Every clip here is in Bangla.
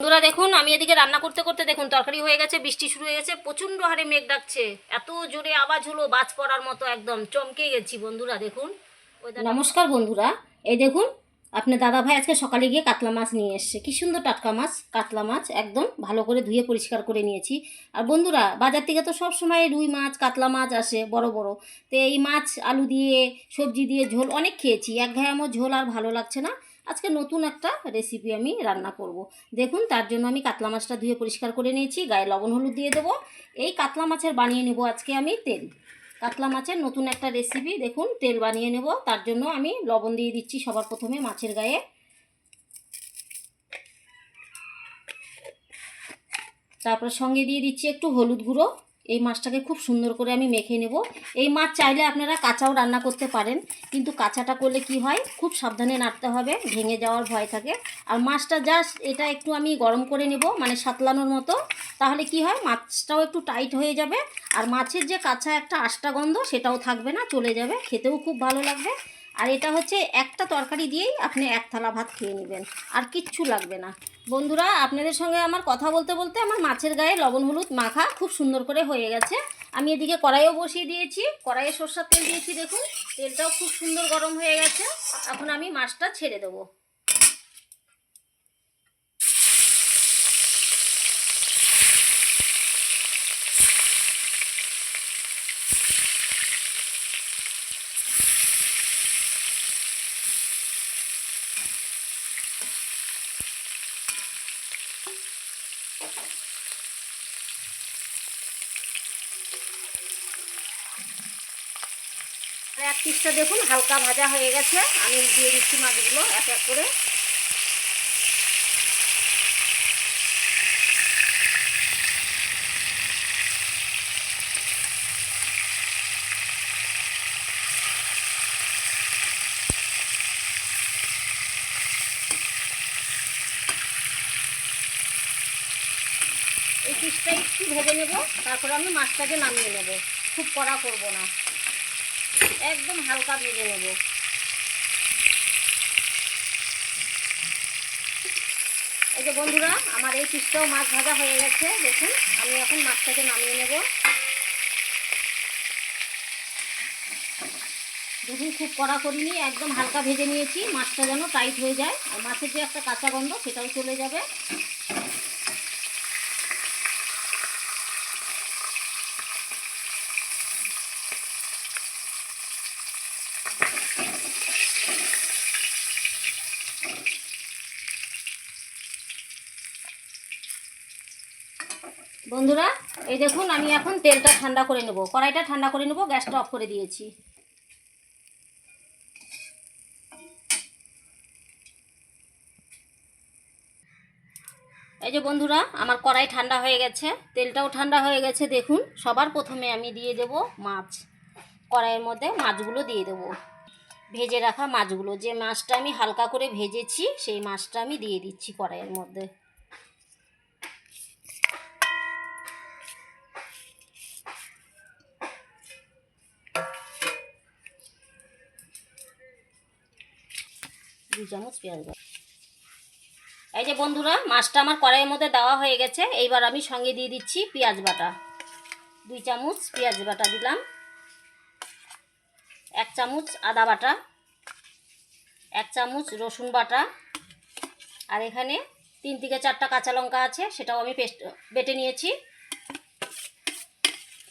বন্ধুরা দেখুন, আমি এদিকে রান্না করতে করতে দেখুন, তরকারি হয়ে গেছে, বৃষ্টি শুরু হয়ে গেছে, প্রচণ্ড হারে মেঘ ডাকছে। এত জোরে আওয়াজ হলো, বাজ পড়ার মতো একদম, চমকে গেছি বন্ধুরা, দেখুন। নমস্কার বন্ধুরা, এই দেখুন, আপনার দাদা ভাই আজকে সকালে গিয়ে কাতলা মাছ নিয়ে এসছে। কি সুন্দর টাটকা মাছ, কাতলা মাছ, একদম ভালো করে ধুয়ে পরিষ্কার করে নিয়েছি। আর বন্ধুরা, বাজার থেকে তো সব সময় রুই মাছ, কাতলা মাছ আসে, বড় বড়। তো এই মাছ, আলু দিয়ে, সবজি দিয়ে ঝোল অনেক খেয়েছি, এক ঘায়ে আমার ঝোল আর ভালো লাগছে না। আজকে নতুন একটা রেসিপি আমি রান্না করব। দেখুন, তার জন্য আমি কাতলা মাছটা ধুয়ে পরিষ্কার করে নিয়েছি, গায়ে লবণ হলুদ দিয়ে দেবো। এই কাতলা মাছের বানিয়ে নেব আজকে আমি তেল। কাতলা মাছের নতুন একটা রেসিপি দেখুন, তেল বানিয়ে নেব। তার জন্য আমি লবণ দিয়ে দিচ্ছি সবার প্রথমে মাছের গায়ে। তারপর সঙ্গে দিয়ে দিচ্ছি একটু হলুদ গুঁড়ো। এই মাছটাকে খুব সুন্দর করে আমি মেখে নেব। এই মাছ চাইলে আপনারা কাঁচাও রান্না করতে পারেন, কিন্তু কাঁচাটা করলে কি হয়? খুব সাবধানে নাড়তে হবে, ভেঙে যাওয়ার ভয় থাকে। আর মাছটা জাস্ট এটা একটু আমি গরম করে নেব মানে সাতলানোর মতো। তাহলে কি হয়? মাছটাও একটু টাইট হয়ে যাবে। আর মাছের যে কাঁচা একটা আষ্টা গন্ধ, সেটাও থাকবে না, চলে যাবে। খেতেও খুব ভালো লাগবে। আর এটা হচ্ছে একটা তরকারি দিয়েই আপনি এক থালা ভাত খেয়ে নেবেন। আর কিচ্ছু লাগবে না। বন্ধুরা, আপনাদের সঙ্গে আমার কথা বলতে বলতে আমার মাছের গায়ে লবণ হলুদ মাখা খুব সুন্দর করে হয়ে গেছে। আমি এদিকে কড়াইও বসিয়ে দিয়েছি। কড়াইয়ে সরষার তেল দিয়েছি, দেখুন। তেলটাও খুব সুন্দর গরম হয়ে গেছে। এখন আমি মাছটা ছেড়ে দেবো। এক পিসটা দেখুন, হালকা ভাজা হয়ে গেছে। আমি দিয়ে দিচ্ছি মাছগুলো এক এক করে। এই পিসটা একটু ভেজে নেব, তারপরে আমি মাছটাকে নামিয়ে নেব। খুব কড়া করব না। একদম হালকা ভেজে নেব। এই যে বন্ধুরা, আমার এই পিসটাও মাছ ভাজা হয়ে গেছে, দেখুন, আমি এখন মাছটাকে নামিয়ে নেব। দেখুন খুব কড়া করিনি, একদম হালকা ভেজে নিয়েছি, মাছটা যেন টাইট হয়ে যায়। আর মাছের যে একটা কাঁচা গন্ধ, সেটাও চলে যাবে। বন্ধুরা, এই দেখুন, আমি এখন তেলটা ঠান্ডা করে নেব। কড়াইটা ঠান্ডা করে নেব, গ্যাসটা অফ করে দিয়েছি। এই যে বন্ধুরা, আমার কড়াই ঠান্ডা হয়ে গেছে, তেলটাও ঠান্ডা হয়ে গেছে, দেখুন, সবার প্রথমে আমি দিয়ে দেব মাছ। কড়াইয়ের মধ্যে মাছগুলো দিয়ে দেব। ভেজে রাখা মাছগুলো, যে মাছটা আমি হালকা করে ভেজেছি, সেই মাছটা আমি দিয়ে দিচ্ছি কড়াইয়ের মধ্যে। দুই চামচ পেঁয়াজ এই যে বন্ধুরা, মাছটা আমার কড়াইয়ের মধ্যে দেওয়া হয়ে গেছে। এইবার আমি সঙ্গে দিয়ে দিচ্ছি পেঁয়াজ বাটা। দুই চামচ পেঁয়াজ বাটা দিলাম। এক চামচ আদা বাটা। এক চামচ রসুন বাটা। আর এখানে তিন থেকে চারটা কাঁচা লঙ্কা আছে, সেটাও আমি পেস্ট, বেটে নিয়েছি।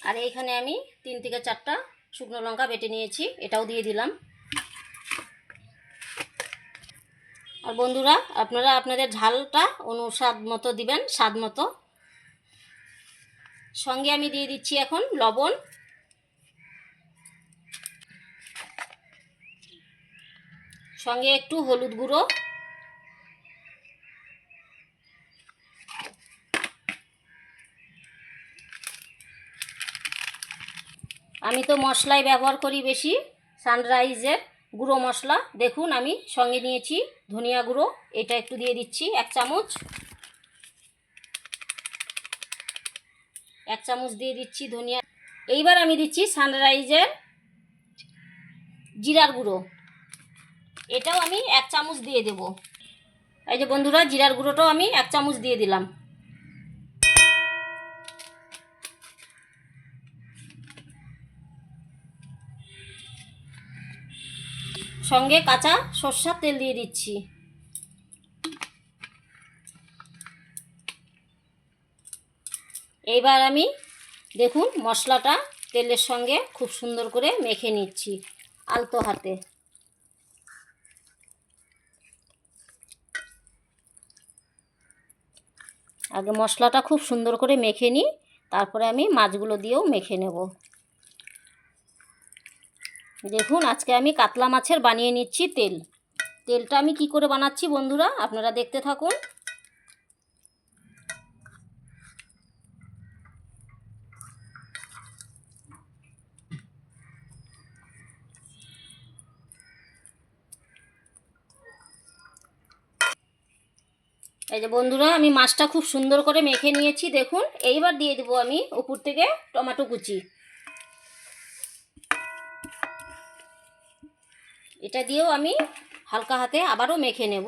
আর এইখানে আমি তিন থেকে চারটা শুকনো লঙ্কা বেটে নিয়েছি, এটাও দিয়ে দিলাম। আর বন্ধুরা, আপনারা আপনাদের ঝালটা অনুস্বাদ মতো দিবেন, স্বাদ মতো। সঙ্গে আমি দিয়ে দিচ্ছি এখন লবণ। সঙ্গে একটু হলুদ গুঁড়ো। আমি তো মশলাই ব্যবহার করি বেশি, সানরাইজের। গুঁড়ো মশলা। দেখুন, আমি সঙ্গে নিয়েছি ধনিয়া গুঁড়ো। এটা একটু দিয়ে দিচ্ছি, এক চামচ। এক চামচ দিয়ে দিচ্ছি ধনিয়া। এইবার আমি দিচ্ছি সানরাইজের জিরার গুঁড়ো। এটাও আমি এক চামচ দিয়ে দেব। এই যে বন্ধুরা, জিরার গুঁড়োটাও আমি এক চামচ দিয়ে দিলাম। সঙ্গে কাঁচা সর্ষার তেল দিয়ে দিচ্ছি। এইবার আমি দেখুন মশলাটা তেলের সঙ্গে খুব সুন্দর করে মেখে নিচ্ছি আলতো হাতে। আগে মশলাটা খুব সুন্দর করে মেখে নিই, তারপরে আমি মাছগুলো দিয়েও মেখে নেব। দেখুন, আজকে আমি কাতলা মাছের বানিয়ে নিচ্ছি তেল। তেলটা আমি কি করে বানাচ্ছি বন্ধুরা, আপনারা দেখতে থাকুন। এই যে বন্ধুরা, আমি মাছটা খুব সুন্দর করে মেখে নিয়েছি, দেখুন। এইবার দিয়ে দেবো আমি উপর থেকে টমেটো কুচি। এটা দিয়েও আমি হালকা হাতে আবারও মেখে নেব।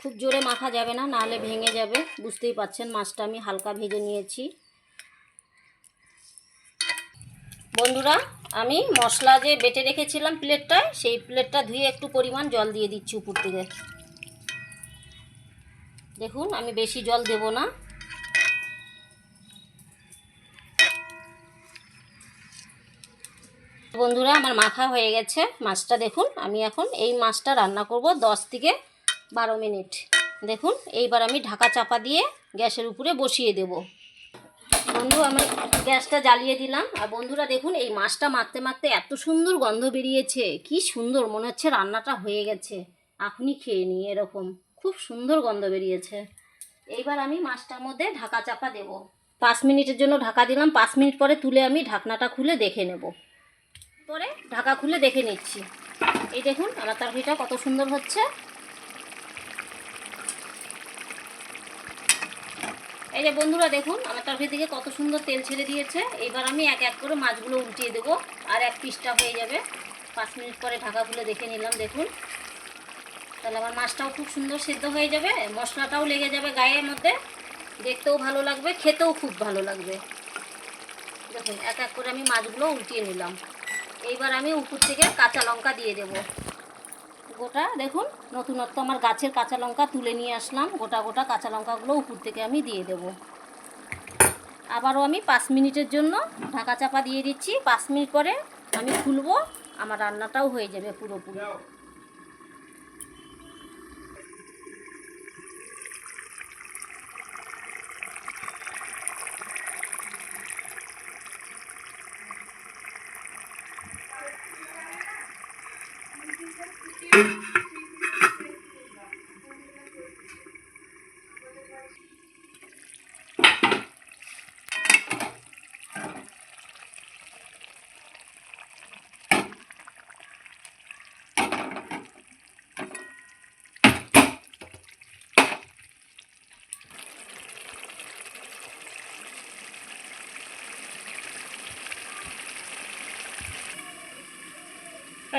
খুব জোরে মাখা যাবে না, নাহলে ভেঙে যাবে। বুঝতেই পাচ্ছেন মাছটা আমি হালকা ভেজে নিয়েছি। বন্ধুরা, আমি মশলা যে বেটে রেখেছিলাম প্লেটটায়, সেই প্লেটটা ধুয়ে একটু পরিমাণ জল দিয়ে দিচ্ছি উপর থেকে। দেখুন, আমি বেশি জল দেব না। বন্ধুরা, আমার মাখা হয়ে গেছে। মাছটা দেখুন, আমি এখন এই মাছটা রান্না করব দশ থেকে বারো মিনিট। দেখুন, এইবার আমি ঢাকা চাপা দিয়ে গ্যাসের উপরে বসিয়ে দেবো। বন্ধু, আমি গ্যাসটা জ্বালিয়ে দিলাম। আর বন্ধুরা, দেখুন, এই মাছটা মাখতে মাখতে এত সুন্দর গন্ধ বেরিয়েছে। কি সুন্দর মনে হচ্ছে, রান্নাটা হয়ে গেছে। আপনি খেয়ে নিই এরকম। খুব সুন্দর গন্ধ বেরিয়েছে। এইবার আমি মাছটার মধ্যে ঢাকা চাপা দেব। পাঁচ মিনিটের জন্য ঢাকা দিলাম। পাঁচ মিনিট পরে তুলে আমি ঢাকনাটা খুলে দেখে নেব। পরে ঢাকা খুলে দেখে নিচ্ছি। এই দেখুন, আমার তরকারিটা কত সুন্দর হচ্ছে। এই যে বন্ধুরা, দেখুন, আমার তরকারি থেকে কত সুন্দর তেল ছেড়ে দিয়েছে। এইবার আমি এক এক করে মাছগুলো উল্টিয়ে দেবো, আর এক পিসটা হয়ে যাবে। পাঁচ মিনিট পরে ঢাকা খুলে দেখে নিলাম, দেখুন। তাহলে আমার মাছটাও খুব সুন্দর সেদ্ধ হয়ে যাবে, মশলাটাও লেগে যাবে গায়ের মধ্যে। দেখতেও ভালো লাগবে, খেতেও খুব ভালো লাগবে। দেখুন, এক এক করে আমি মাছগুলো উল্টিয়ে নিলাম। এইবার আমি উপর থেকে কাঁচা লঙ্কা দিয়ে দেব। গোটা, দেখুন, নতুনত্ব আমার গাছের কাঁচা লঙ্কা তুলে নিয়ে আসলাম। গোটা গোটা কাঁচা লঙ্কাগুলো উপর থেকে আমি দিয়ে দেব। আবারও আমি পাঁচ মিনিটের জন্য ঢাকা চাপা দিয়ে দিচ্ছি। পাঁচ মিনিট পরে আমি খুলবো, আমার রান্নাটাও হয়ে যাবে পুরোপুরি।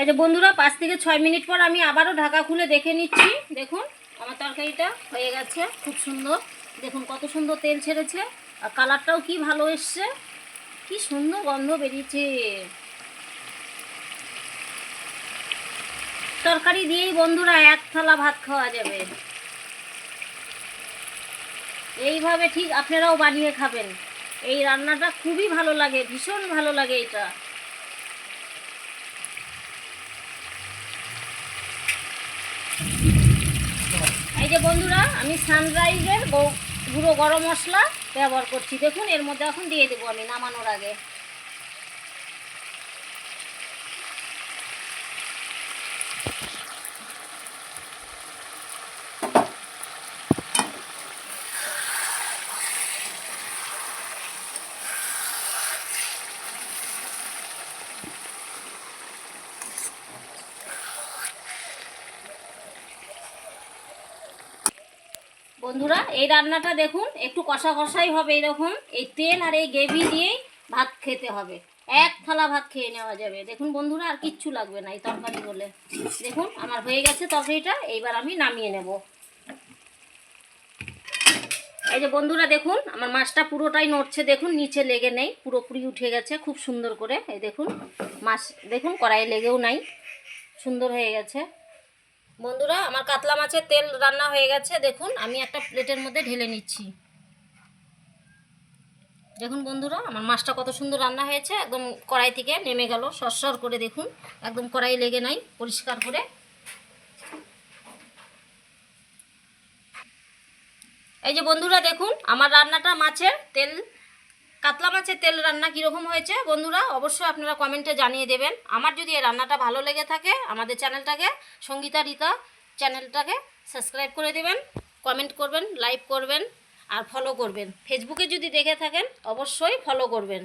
এই যে বন্ধুরা, পাঁচ থেকে ছয় মিনিট পর আমি আবারও ঢাকা খুলে দেখে নিচ্ছি। দেখুন, আমার তরকারিটা হয়ে গেছে, খুব সুন্দর। দেখুন, কত সুন্দর তেল ছেড়েছে, আর কালারটাও কি ভালো এসছে। কি সুন্দর গন্ধ বেরিয়েছে। তরকারি দিয়েই বন্ধুরা এক থালা ভাত খাওয়া যাবে। এইভাবে ঠিক আপনারাও বানিয়ে খাবেন। এই রান্নাটা খুবই ভালো লাগে, ভীষণ ভালো লাগে এটা। এই যে বন্ধুরা, আমি সানরাইজের গুঁড়ো গরম মশলা ব্যবহার করছি। দেখুন, এর মধ্যে এখন দিয়ে দেবো আমি, নামানোর আগে। বন্ধুরা, এই রান্নাটা দেখুন, একটু কষা কষাই হবে এরকম। এই তেল আর এই গ্রেভি দিয়েই ভাত খেতে হবে। এক থালা ভাত খেয়ে নেওয়া যাবে। দেখুন বন্ধুরা, আর কিচ্ছু লাগবে না এই তরকারি বলে। দেখুন, আমার হয়ে গেছে তরকারিটা, এইবার আমি নামিয়ে নেব। এই যে বন্ধুরা, দেখুন, আমার মাছটা পুরোটাই নড়ছে, দেখুন, নিচে লেগে নেই, পুরোপুরি উঠে গেছে, খুব সুন্দর করে। এই দেখুন, মাছ, দেখুন, কড়াইয়ে লেগেও নাই, সুন্দর হয়ে গেছে। বন্ধুরা, আমার কাতলা মাছের তেল রান্না হয়ে গেছে। দেখুন, আমি একটা প্লেটের মধ্যে ঢেলে নিচ্ছি। দেখুন বন্ধুরা, আমার মাছটা কত সুন্দর রান্না হয়েছে। একদম কড়াই থেকে নেমে গেল, সরসর করে দেখুন। একদম কড়াই লেগে নাই, পরিষ্কার করে। এই যে বন্ধুরা, দেখুন, আমার রান্নাটা মাছের তেল কাতলা মাছের তেল রান্না কীরকম হয়েছে? বন্ধুরা, অবশ্যই আপনারা কমেন্টে জানিয়ে দেবেন। আমার যদি এই রান্নাটা ভালো লেগে থাকে, আমাদের চ্যানেলটাকে, সঙ্গীতা রীতা চ্যানেলটাকে সাবস্ক্রাইব করে দেবেন, কমেন্ট করবেন, লাইক করবেন, আর ফলো করবেন। ফেসবুকে যদি দেখে থাকেন, অবশ্যই ফলো করবেন।